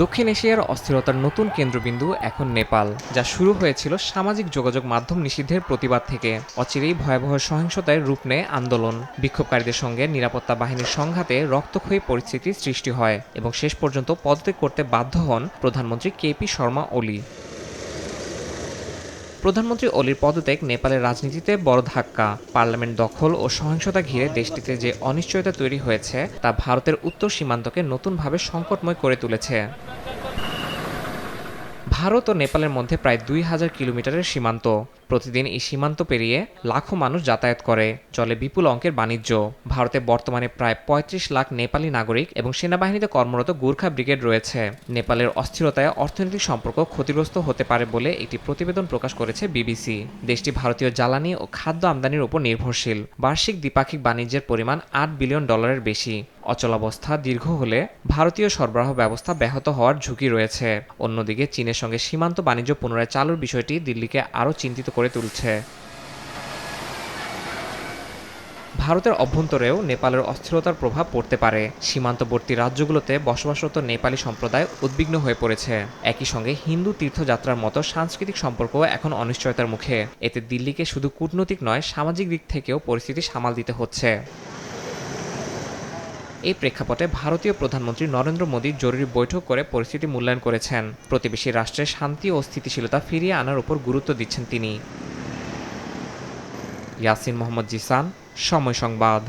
দক্ষিণ এশিয়ার অস্থিরতার নতুন কেন্দ্রবিন্দু এখন নেপাল, যা শুরু হয়েছিল সামাজিক যোগাযোগ মাধ্যম নিষিদ্ধের প্রতিবাদ থেকে। অচিরেই ভয়াবহ সহিংসতায় রূপ নেয় আন্দোলন। বিক্ষোভকারীদের সঙ্গে নিরাপত্তা বাহিনীর সংঘাতে রক্তক্ষয়ী পরিস্থিতির সৃষ্টি হয় এবং শেষ পর্যন্ত পদত্যাগ করতে বাধ্য হন প্রধানমন্ত্রী কে পি শর্মা ওলি। প্রধানমন্ত্রী অলির পদত্যাগ নেপালের রাজনীতিতে বড় ধাক্কা। পার্লামেন্ট দখল ও সহিংসতা ঘিরে দেশটিতে যে অনিশ্চয়তা তৈরি হয়েছে, তা ভারতের উত্তর সীমান্তকে নতুনভাবে সংকটময় করে তুলেছে। ভারত ও নেপালের মধ্যে প্রায় দুই হাজার কিলোমিটারের সীমান্ত। প্রতিদিন এই সীমান্ত পেরিয়ে লাখো মানুষ যাতায়াত করে, চলে বিপুল অঙ্কের বাণিজ্য। ভারতে বর্তমানে প্রায় ৩৫ লাখ নেপালি নাগরিক এবং সেনাবাহিনীতে কর্মরত গোর্খা ব্রিগেড রয়েছে। নেপালের অস্থিরতায় অর্থনৈতিক সম্পর্ক ক্ষতিগ্রস্ত হতে পারে বলে একটি প্রতিবেদন প্রকাশ করেছে বিবিসি। দেশটি ভারতীয় জ্বালানি ও খাদ্য আমদানির উপর নির্ভরশীল। বার্ষিক দ্বিপাক্ষিক বাণিজ্যের পরিমাণ আট বিলিয়ন ডলারের বেশি। অচলাবস্থা দীর্ঘ হলে ভারতীয় সরবরাহ ব্যবস্থা ব্যাহত হওয়ার ঝুঁকি রয়েছে। অন্যদিকে চীনের সঙ্গে সীমান্ত বাণিজ্য পুনরায় চালুর বিষয়টি দিল্লিকে আরও চিন্তিত করে তুলছে। ভারতের অভ্যন্তরেও নেপালের অস্থিরতার প্রভাব পড়তে পারে। সীমান্তবর্তী রাজ্যগুলোতে বসবাসরত নেপালি সম্প্রদায় উদ্বিগ্ন হয়ে পড়েছে। একই সঙ্গে হিন্দু তীর্থযাত্রার মতো সাংস্কৃতিক সম্পর্ক এখন অনিশ্চয়তার মুখে। এতে দিল্লিকে শুধু কূটনৈতিক নয়, সামাজিক দিক থেকেও পরিস্থিতি সামাল দিতে হচ্ছে। এই প্রেক্ষাপটে ভারতীয় প্রধানমন্ত্রী নরেন্দ্র মোদী জরুরি বৈঠক করে পরিস্থিতি মূল্যায়ন করেছেন। প্রতিবেশী রাষ্ট্রের শান্তি ও স্থিতিশীলতা ফিরিয়ে আনার উপর গুরুত্ব দিচ্ছেন তিনি। ইয়াসিন মোহাম্মদ জিসান, সময় সংবাদ।